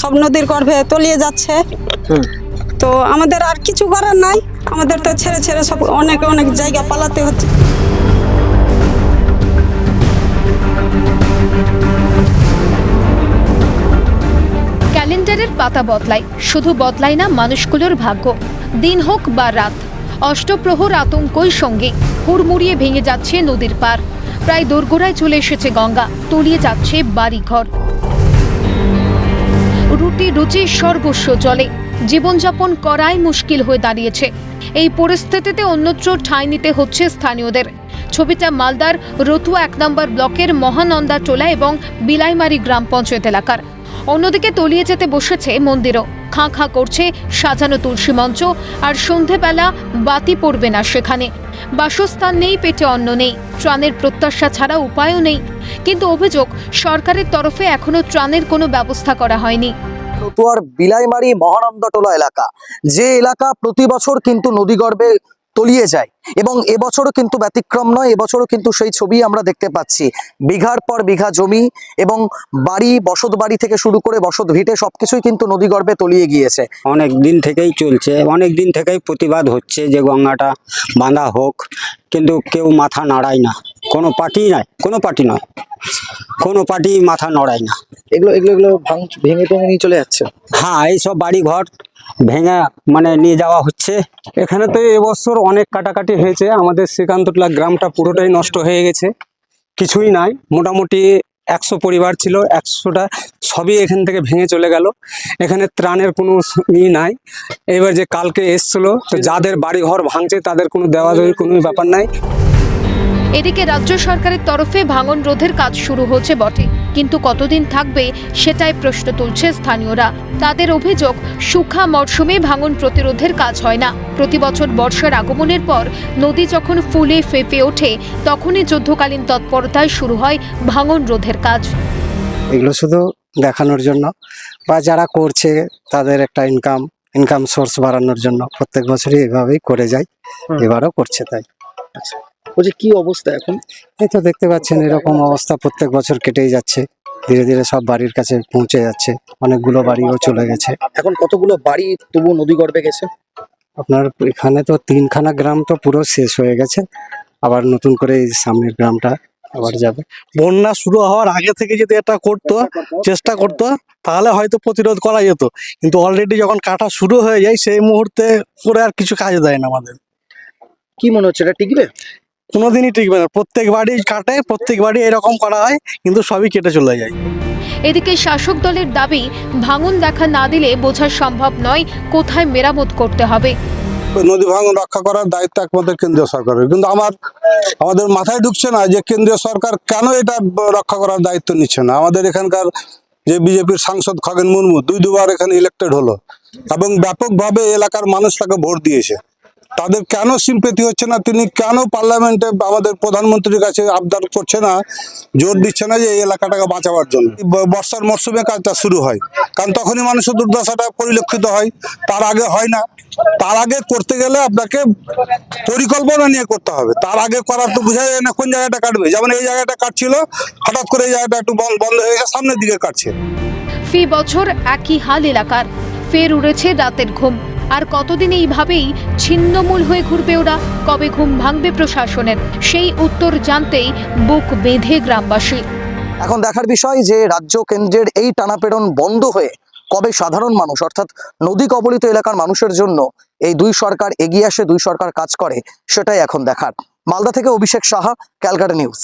সব নদীর গর্ভে তলিয়ে যাচ্ছে। তো আমাদের আর কিছু করার নাই। আমাদের তো ছেড়ে ছেড়ে সব অনেক অনেক জায়গা পালাতে হচ্ছে। ক্যালেন্ডারের পাতা বদলায়। শুধু বদলায় না মানুষগুলোর ভাগ্য। দিন হোক বা রাত অষ্টপ্রহর আতঙ্কই সঙ্গে। হুড়মুড়িয়ে ভেঙে যাচ্ছে নদীর পার। প্রায় দোরগোড়ায় চলে এসেছে গঙ্গা তলিয়ে যাচ্ছে বাড়িঘর। রুটি রুচি সর্বস্ব জলে। জীবনযাপন করাই মুশকিল হয়ে দাঁড়িয়েছে। এই পরিস্থিতিতে অন্যত্র ঠাঁই নিতে হচ্ছে স্থানীয়দের। ছবিটা মালদার রতুয়া এক নম্বর ব্লকের মহানন্দা টোলা এবং বিলাইমারি গ্রাম পঞ্চায়েত এলাকার। অন্যদিকে তলিয়ে যেতে বসেছে মন্দিরও। খাঁ খাঁ করছে সাজানো তুলসী মঞ্চ আর সন্ধেবেলা বাতি পড়বে না সেখানে। বাসস্থান নেই, পেটে অন্ন নেই। ত্রাণের প্রত্যাশা ছাড়া উপায়ও নেই। কিন্তু অভিযোগ সরকারের তরফে এখনও ত্রাণের কোনো ব্যবস্থা করা হয়নি। রতুয়ার বিলাইমারি মহানন্দাটোলা এলাকা যে এলাকা প্রতি বছর কিন্তু নদীগর্ভে তলিয়ে যায় এবং এবছরও কিন্তু ব্যতিক্রম নয় এবছরও কিন্তু সেই ছবি আমরা দেখতে পাচ্ছি। বিঘার পর বিঘা জমি এবং বাড়ি বসত বাড়ি থেকে শুরু করে বসত ভিটে সবকিছুই কিন্তু নদীগর্ভে তলিয়ে গিয়েছে। অনেক দিন থেকেই চলছে অনেক দিন থেকেই প্রতিবাদ হচ্ছে যে গঙ্গাটা বাঁধা হোক কিন্তু কেউ মাথা নাড়ায় না। কোনো পার্টি নাই কোনো পার্টি নয়। কোনো পার্টি মাথা নড়ায় না। এগুলো এগুলো এগুলো ভেঙে ভেঙে নিয়ে চলে যাচ্ছে? হ্যাঁ এইসব বাড়ি ঘর ভেঙে মানে নিয়ে যাওয়া হচ্ছে। এখানে তো এবছর অনেক কাটাকাটি হয়েছে। আমাদের শ্রীকান্তটলা গ্রামটা পুরোটাই নষ্ট হয়ে গেছে। কিছুই নাই। মোটামুটি একশো পরিবার ছিল। একশোটা সবই এখান থেকে ভেঙে চলে গেল। এখানে ত্রাণের কোনো ই নাই। এবার যে কালকে এসছিল তো যাদের বাড়ি ঘর ভাঙছে তাদের কোনো দেওয়া দেওয়ার কোনো ব্যাপার নাই। এদিকে রাজ্য সরকারের তরফে ভাঙন রোধের কাজ শুরু হচ্ছে বটে। কিন্তু কতদিন থাকবে সেটাই প্রশ্ন তুলছে স্থানীয়রা। তাদের অভিযোগ সুখা মরশুমে ভাঙন প্রতিরোধের কাজ হয় না। প্রতি বছর বর্ষার আগমনের পর নদী যখন ফুলে ফেঁপে ওঠে তখনই যুদ্ধকালীন তৎপরতায় শুরু হয় ভাঙন রোধের কাজ। এগুলো শুধু দেখানোর জন্য বা যারা করছে তাদের একটা ইনকাম ইনকাম সোর্স বাড়ানোর জন্য। প্রত্যেক বছরই এভাবেই করে যায় এবারও করছে তাই। বলছি কি অবস্থা এখন? এই তো দেখতে পাচ্ছেন এরকম অবস্থা প্রত্যেক বছর কেটেই যাচ্ছে। ধীরে ধীরে সব বাড়ির কাছে পৌঁছে যাচ্ছে। অনেকগুলো বাড়িও চলে গেছে। এখন কতগুলো বাড়ি তবু নদীগর্ভে গেছে? আপনার এখানে তো তিনখানা গ্রাম তো পুরো শেষ হয়ে গেছে। আবার নতুন করে এই সামনের গ্রামটা আবার যাবে। বন্যা শুরু হওয়ার আগে থেকে যদি এটা করতো চেষ্টা করতো তাহলে হয়তো প্রতিরোধ করা যেত। কিন্তু অলরেডি যখন কাটা শুরু হয়ে যায় সেই মুহূর্তে করে আর কিছু কাজে দেয় না আমাদের। কি মনে হচ্ছে এটা টিকবে? কোনোদিনই টিকবে না। প্রত্যেক বাড়ি কাটে প্রত্যেক বাড়ি এরকম করা হয় কিন্তু সবই কেটে চলে যায়। এদিকে শাসক দলের দাবি ভাঙন দেখা না দিলে বোঝা সম্ভব নয় কোথায় মেরামত করতে হবে। নদী ভাঙন রক্ষা করার দায়িত্ব একমাত্র কেন্দ্রীয় সরকারের। কিন্তু আমার আমাদের মাথায় ঢুকছে না যে কেন্দ্রীয় সরকার কেন এটা রক্ষা করার দায়িত্ব নিচ্ছে না। আমাদের এখানকার যে বিজেপির সাংসদ খগেন মুর্মু দুই দুবার এখানে ইলেক্টেড হলো এবং ব্যাপকভাবে এলাকার মানুষ তাকে ভোট দিয়েছে। তাদের কেন সিম্পেথি হচ্ছে না? তিনি কেন পার্লামেন্টে আমাদের প্রধানমন্ত্রীর কাছে আবদার করছে না, জোর দিচ্ছে না যে এই এলাকাটাকে বাঁচাবার জন্য? বর্ষার মরশুমে কাজটা শুরু হয়। কারণ তখনই মানুষের দুর্দশাটা পরিলক্ষিত হয়। তার আগে হয় না। তার আগে করতে গেলে আপনাকে পরিকল্পনা নিয়ে করতে হবে। তার আগে করার তো বোঝা যায় না কোন জায়গাটা কাটবে। যেমন এই জায়গাটা কাটছিল, হঠাৎ করে এই জায়গাটা একটু বন- বন্ধ হয়ে গেছে, সামনের দিকে কাটছে। ফি বছর একই হাল এলাকার। ফের উড়েছে রাতের ঘুম। আর কতদিন এইভাবেই ছিন্নমূল হয়ে ঘুরবে ওরা? কবে ঘুম ভাঙবে প্রশাসনের? সেই উত্তর জানতেই বুক বেঁধে গ্রামবাসী। এখন দেখার বিষয় যে রাজ্য কেন্দ্রের এই টানাপেড়ন বন্ধ হয়ে কবে সাধারণ মানুষ, অর্থাৎ নদী কবলিত এলাকার মানুষের জন্য এই দুই সরকার এগিয়ে আসে, দুই সরকার কাজ করে, সেটাই এখন দেখার। মালদা থেকে অভিষেক সাহা, ক্যালকাটা নিউজ।